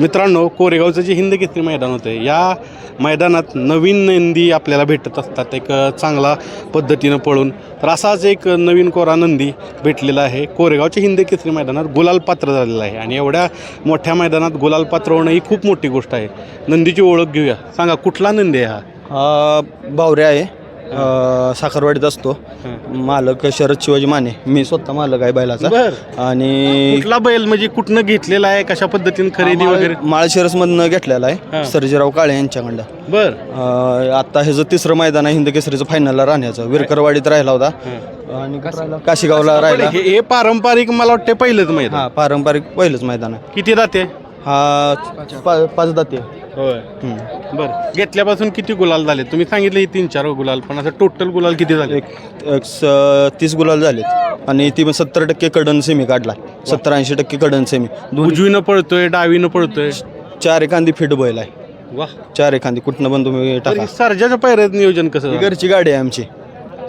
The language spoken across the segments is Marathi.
मित्रांनो कोरेगावचं जे हिंद केसरी मैदान होतं या मैदानात नवीन नंदी आपल्याला भेटत असतात. एक चांगला पद्धतीनं पळून. तर असाच एक नवीन कोरा नंदी भेटलेला आहे. कोरेगावच्या हिंद केसरी मैदानात गुलाल पात्र झालेला आहे. आणि एवढ्या मोठ्या मैदानात गुलाल पात्र होणं ही खूप मोठी गोष्ट आहे. नंदीची ओळख घेऊया. सांगा कुठला नंदी आहे हा? भावऱ्या बावरे आहे. अ, साखरवाडीत असतो. मालक शरद शिवाजी माने. मी स्वतः मालक आहे बैलाचा. बर. आणि कुठला बैल म्हणजे कुठनं घेतलेला आहे? कशा पद्धतीने खरेदी वगैरे? माळशिरसमधनं घेतलेला हा. आहे सर्जीराव काळे यांच्याकडं बर. अ, आता ह्याचं तिसरं मैदान आहे हिंद केसरीचं फायनलला राहण्याचं. विरकरवाडीत राहिला होता. आणि काशीगावला राहिला. हे हे पारंपरिक मला वाटतं पहिलंच मैदान. हा पारंपरिक पहिलंच मैदान आहे. किती जाते हा पा- पाच दाते. होय. बर. घेतल्यापासून किती गुलाल झाले तुम्ही सांगितलं ही तीन चार गुलाल पण असं टोटल गुलाल किती झाले एक एक स- तीस गुलाल झालेत. आणि ती सत्तर टक्के कडन सेमी काढला सत्तर ऐंशी टक्के कडन सेमी दोन उजवीनं पळतोय डावीनं पळतोय. चार एखादी फिट बैल आहे वा चार एखादी. कुठनं पण तुम्ही टाका. सर्जाच्या पायऱ्यात नियोजन कसं ही झालं? घरची गाडी आहे आमची.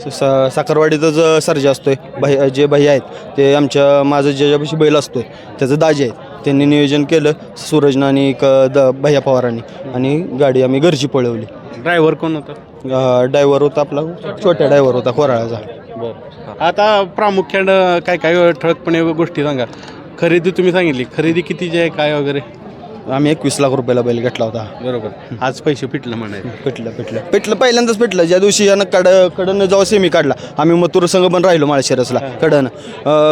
स- स- साखरवाडीतच सर्जा असतोय. भाई जे भाई आहेत ते आमच्या माझं ज्याच्यापाशी बैल असतोय त्याचं दाजी आहेत. त्यांनी नियोजन केलं सूरजनं आणि एक द भैया पवारांनी. आणि गाडी आम्ही घरची पळवली. ड्रायव्हर कोण होता? ड्रायव्हर होता आपला छोट्या ड्रायव्हर होता कोराळाचा. आता प्रामुख्यानं काय काय ठळकपणे गोष्टी सांगा. खरेदी तुम्ही सांगितली. खरेदी कितीची आहे काय वगैरे? आम्ही एकवीस लाख रुपयाला बैल घेतला होता. बरोबर. आज पैसे पिटलं म्हणायचं पिटलं पिटलं पिटलं पहिल्यांदाच पिटलं ज्या दिवशी यानं कड कडनं जेव्हा सेमी काढला आम्ही मथुर संघ पण राहिलो माळशिरसला. कडन.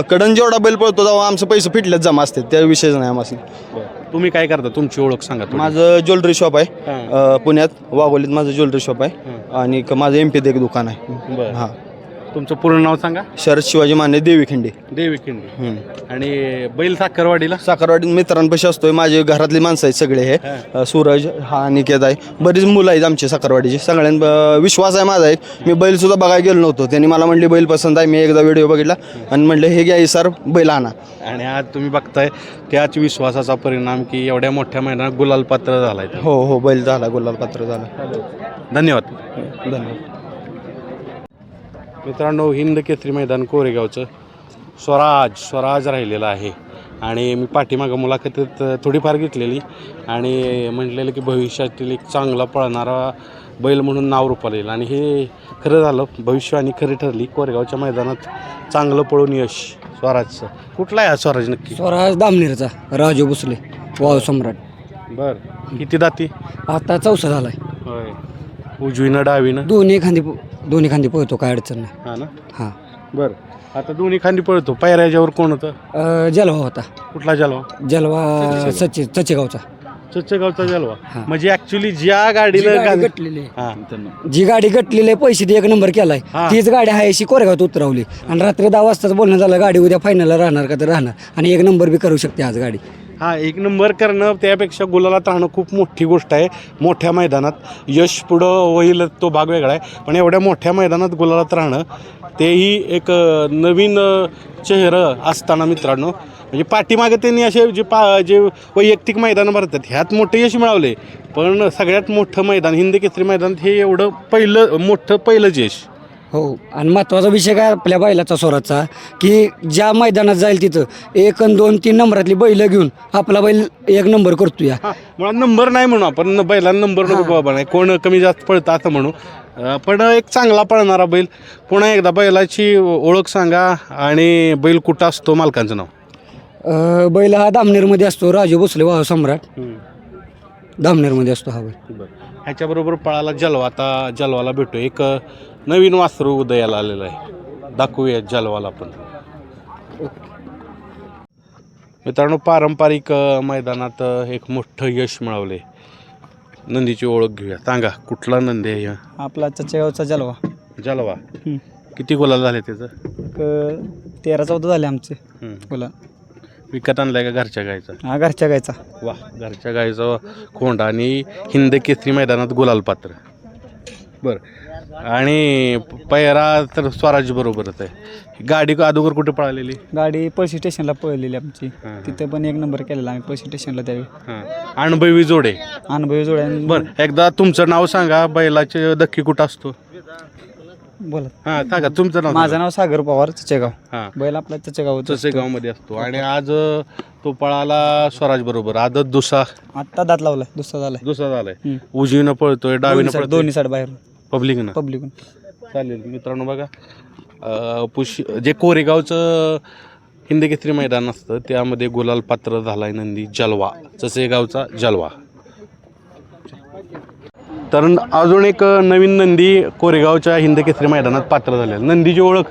कडन जेवढा बैल पळतो तेव्हा आमचं पैसे फिटलेच जमा असते त्या विषयच नाही आम्हाला. तुम्ही काय करता? तुमची ओळख सांगा थोडी. माझं ज्वेलरी शॉप आहे. अ, पुण्यात वाघोलीत माझं ज्वेलरी शॉप आहे. आणि क- माझं एम पीत एक दुकान आहे. बरं. हां. तुमचं पूर्ण नाव सांगा. शरद शिवाजी माने देवी खिंडी. देवी खिंडी. आणि बैल साखरवाडीला? साखरवाडी मित्रांपाशी असतोय. माझे घरातली माणसं आहेत सगळे हे. अ, सूरज हा निकेत आहे. बरीच मुलं आहेत आमची साखरवाडीची. सगळ्यां विश्वास आहे माझा एक. मी बैल सुद्धा बघायला गेलो नव्हतो. त्यांनी मला म्हणली बैल पसंत आहे. मी एकदा व्हिडिओ बघितला. आणि म्हणले हे घ्या सर बैल आणा. आणि आज तुम्ही बघताय त्याच विश्वासाचा परिणाम की एवढ्या मोठ्या मैदानात गुलाल पात्र झालाय. हो हो बैल झाला गुलाल पात्र झाला. धन्यवाद. धन्यवाद. मित्रांनो हिंद केसरी मैदान कोरेगावचं स्वराज स्वराज राहिलेला आहे. आणि मी पाठीमागं मुलाखतीत थोडीफार घेतलेली. आणि म्हटलेलं की भविष्यातील एक चांगला पळणारा बैल म्हणून नाव रूपाला येईल. आणि हे खरं झालं भविष्यवाणी खरी ठरली कोरेगावच्या मैदानात चांगलं पळून यश स्वराजचं. कुठला आहे स्वराज नक्की? स्वराज दामनेरचा राजू भोसले वाव सम्राट. बरं. किती दाती? आता चौसा झालाय. होय. उजवीनं डावीनं? दोन्ही खांदी दोन्ही खांदी पोहतो काय अडचण नाही. हां ना? हां. बरं. आता दोन्ही खांदी पळतो. पायऱ्याच्यावर कोण होतं? अं, जलवा होता. कुठला जलवा? जलवा सच्चे चचेगावचा. चच्चेगावचा जलवा. म्हणजे ऍक्च्युली ज्या जी गाडीला गाडी गाडी- गटलेली आहे, हां. जी गाडी गटलेली आहे, पैसे ती एक नंबर केलाय. हां. तीच गाडी आहे अशी कोरेगावात उतरवली. आणि रात्री दहा वाजताच बोलणं झालं गाडी उद्या फायनलला राहणार का तर राहणार. आणि एक नंबर बी करू शकते आज गाडी. हा एक नंबर करणं त्यापेक्षा गुलालात राहणं खूप मोठी गोष्ट आहे. मोठ्या मैदानात यश पुढं होईल तो भाग वेगळा आहे. पण एवढ्या मोठ्या मैदानात गुलालात राहणं तेही एक नवीन चेहरं असताना मित्रांनो. म्हणजे पाठीमागे त्यांनी असे जे पा जे वैयक्तिक मैदानं भरतात ह्यात मोठे यश मिळवले पण सगळ्यात मोठं मैदान हिंदी केसरी मैदान हे एवढं पहिलं मोठं पहिलंच यश. हो आणि महत्त्वाचा विषय काय आपल्या बैलाचा स्वराचा की ज्या मैदानात जाईल तिथं एक अन दोन तीन नंबरातली बैलं घेऊन आपला बैल एक नंबर करतो या हा मुळात नंबर नाही म्हणू आपण बैलांना नंबर नको बाबा नाही. कोण कमी जास्त पळतं असं म्हणू. अं, पण एक चांगला पळणारा बैल. पुन्हा एकदा बैलाची ओळख सांगा आणि बैल कुठं असतो मालकांचं नाव? अ, बैल हा दामनेरमध्ये असतो राजू भोसले वाह सम्राट. दामनेरमध्ये असतो हा बैल. ह्याच्याबरोबर पळाला जलवा. आता जलवाला भेटतो एक अं, नवीन वासरू उदयाला आलेलं आहे. दाखवूया जलवाला पण. मित्रांनो पारंपरिक अं, मैदानात अं, एक मोठं यश मिळवले नंदीची ओळख घेऊया. सांगा कुठला नंदी आहे हा? आपला चचेगावचा जलवा. जलवा. किती गुलाल झाले त्याचं? तेरा चौदा झाले आमचे हम्म. बोला विकत आणलाय का घरच्या गायचा? हा घरच्या गायचा. वा घरच्या गायचा खोंड आणि हिंद केसरी मैदानात गुलाल पात्र. बरं. आणि पैरा तर स्वराज बरोबरच आहे. गाडी का अगोदर कुठे पळालेली? गाडी पळशी स्टेशनला पळलेली आमची. हां. तिथे पण एक नंबर केलेला आम्ही पळशी स्टेशनला त्यावेळी. हां. अनुभवी जोडे. अनुभवी जोड्या. बरं एकदा तुमचं नाव सांगा बैलाचे दक्की कुठं असतो? बोला. हां सांगा तुमचं नाव माझं नाव सागर पवार चचेगाव. हां. बैल आपला चचेगाव गावमध्ये असतो. आणि आज अ, तो पळाला स्वराज बरोबर आदत दुसा आत्ता दात लावलाय दुसरा झालाय. दुसरा झालाय. हम्म. उजवीनं पळतोय डावीनं दोन्ही side- पळतोय. दोन्ही साईड बाहेर पब्लिकनं पब्लिक चालेल मित्रांनो बघा. अ, पुश जे कोरेगावचं हिंदी केसरी मैदान असतं त्यामध्ये गुलाल पात्र झालाय नंदी जलवा जसे गावचा जलवा. तर अजून एक नवीन नंदी कोरेगावच्या हिंद केसरी मैदानात पात्र झालेला नंदीची ओळख?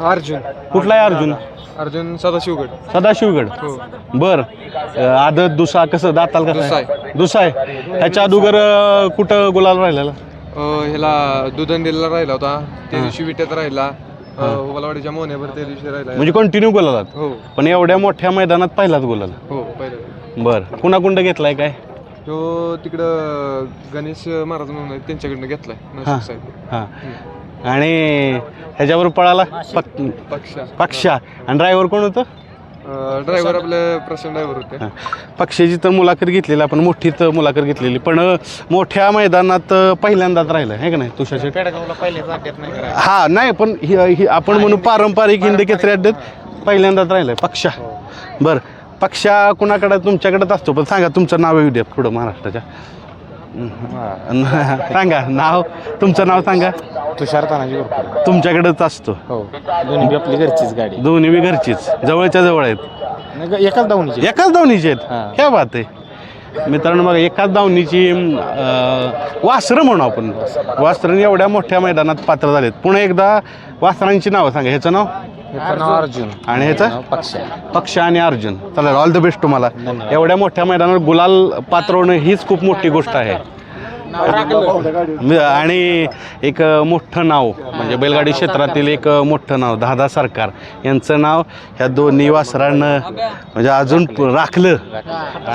अर्जुन. कुठला आहे अर्जुन? अर्जुन सदाशिवगड. सदाशिवगड. बर. अ, आदत दुसा कसं? दाताल कसं? दुसा आहे ह्याच्या अगोदर अ, कुठं गुलाल राहिलेला? अं, ह्याला दुधंडेला राहिला होता. त्या दिवशी विट्यात राहिला. अं, वलवाडीच्या मोन्यावर त्या दिवशी राहिला. म्हणजे कंटिन्यू गुलालात? हो. पण एवढ्या मोठ्या मैदानात पहिलाच गुलाल हो पहिलं. बर. कुणाकुंड घेतलाय काय? तो तिकडं गणेश महाराज म्हणून आहेत, त्यांच्याकडनं घेतलाय नाशिक हां. आणि ह्याच्यावर पळाला? पक पक्षा. पक्षा. आणि ड्रायव्हर कोण होतं? ड्रायव्हर आपले प्रशांत ड्रायव्हर होते. हां. पक्षाची तर मुलाखत घेतलेली आपण मोठी तर मुलाखत घेतलेली पण अ, मोठ्या मैदानात अ, पहिल्यांदाच राहिलं आहे का नाही तुषार हा नाही पण ही ही आपण म्हणू पारंपरिक हिंदी केसरी अड्ड्यात पहिल्यांदाच राहिलं आहे पक्षा बरं. पक्षा कुणाकडे तुमच्याकडेच असतो पण सांगा तुमचं नाव येऊ द्या पुढं महाराष्ट्राच्या. सांगा नाव तुमचं नाव सांगा. तुषार तानाजी तुमच्याकडेच असतो. हो दोन्ही बी आपली घरचीच गाडी. दोन्ही बी घरचीच जवळच्या जवळ आहेत. नाही का- एकाच धावणीची एकाच दावणीची आहेत? हां. क्या बात आहे. मित्रांनो बघा एकाच दावणीची अं, वासरं म्हणू आपण. वासरं एवढ्या मोठ्या मैदानात पात्र झालेत. पुन्हा एकदा वासरांची नावं सांगा. ह्याचं नाव? ह्याचं नाव अर्जुन. आणि ह्याचं पक्ष. पक्ष आणि अर्जुन. चालेल ऑल द बेस्ट तुम्हाला. एवढ्या मोठ्या मैदानावर गुलाल पात्र होणं हीच खूप मोठी गोष्ट आहे. आणि एक मोठं नाव म्हणजे बैलगाडी क्षेत्रातील एक मोठं नाव दादा सरकार. यांचं नाव ह्या दोन्ही वासरांनं म्हणजे अजून राखलं.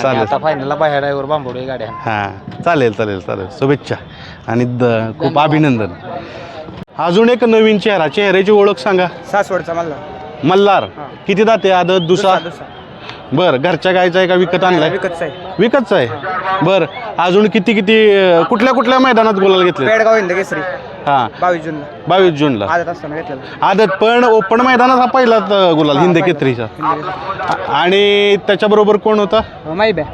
चालेल. फायनलला बाहेर ड्रायव्हर गाड्या. हां चालेल चालेल चालेल. शुभेच्छा. आणि खूप अभिनंदन. अजून एक नवीन चेहरा चेहऱ्याची ओळख सांगा. सासवडचा मला मल्हार. किती दाते आदत दुसरा बर घरच्या गायचा आहे का विकत आणलाय? विकतचा आहे. विकतचा आहे? बर अजून किती किती अं, कुठल्या कुठल्या मैदानात गुलाल घेतले पेडगाव हिंद केसरी. हां. बावीस जूनला. बावीस जूनला. आदत असताना घेतलेला. आदत पण ओपन मैदानात हा पहिलाच अं, गुलाल हिंद केत्रीचा आ- आणि त्याच्याबरोबर कोण होता? माहिब्या.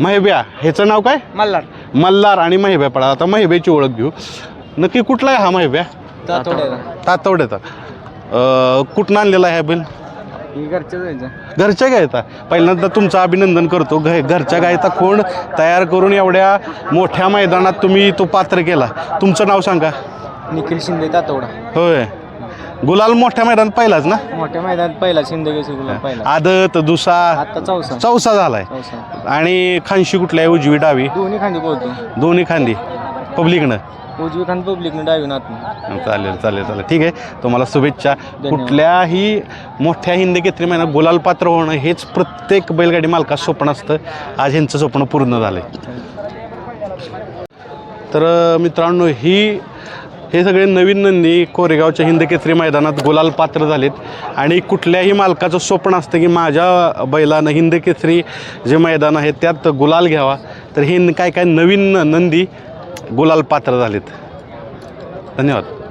महिब्या. ह्याचं नाव काय? मल्हार. मल्हार आणि महिब्या. पडा आता महिब्याची ओळख घेऊ. नक्की कुठला आहे हा महिब्या? तातवड्याचा अं, कुठनं आणलेला आहे बैल? घरच्या गायता पहिल्यांदा तुमचं अभिनंदन करतो. घ घरच्या गायता कोण तयार करून एवढ्या मोठ्या मैदानात तुम्ही तो पात्र केला. तुमचं नाव सांगा. निखिल शिंदे तातवडा होय. गुलाल मोठ्या मैदानात पहिलाच ना? मोठ्या मैदानात पहिला शिंदे गुलाब पहिला. आदत दुसा. आता चौसा. चौसा झालाय. चौसा. आणि खानशी कुठल्या आहे? उजवी डावी? दोन्ही खांदी बोलतो दोन्ही खांदी. पब्लिकनं उजवी खांदी पब्लिकनं डावी आतून चालेल चालेल चालेल. ठीक आहे. तुम्हाला शुभेच्छा. कुठल्याही मोठ्या हिंदी केत्री महिन्यात गुलाल पात्र होणं हेच प्रत्येक बैलगाडी मालकाचं स्वप्न असतं. आज ह्यांचं स्वप्न पूर्ण झालं तर अं, मित्रांनो ही हे सगळे नवीन नंदी कोरेगावच्या हिंद केसरी मैदानात गुलाल पात्र झालेत. आणि कुठल्याही मालकाचं स्वप्न असतं की माझ्या बैलानं हिंद केसरी जे मैदान आहे त्यात गुलाल घ्यावा. तर हे काय काय नवीन नंदी गुलाल पात्र झालेत. धन्यवाद.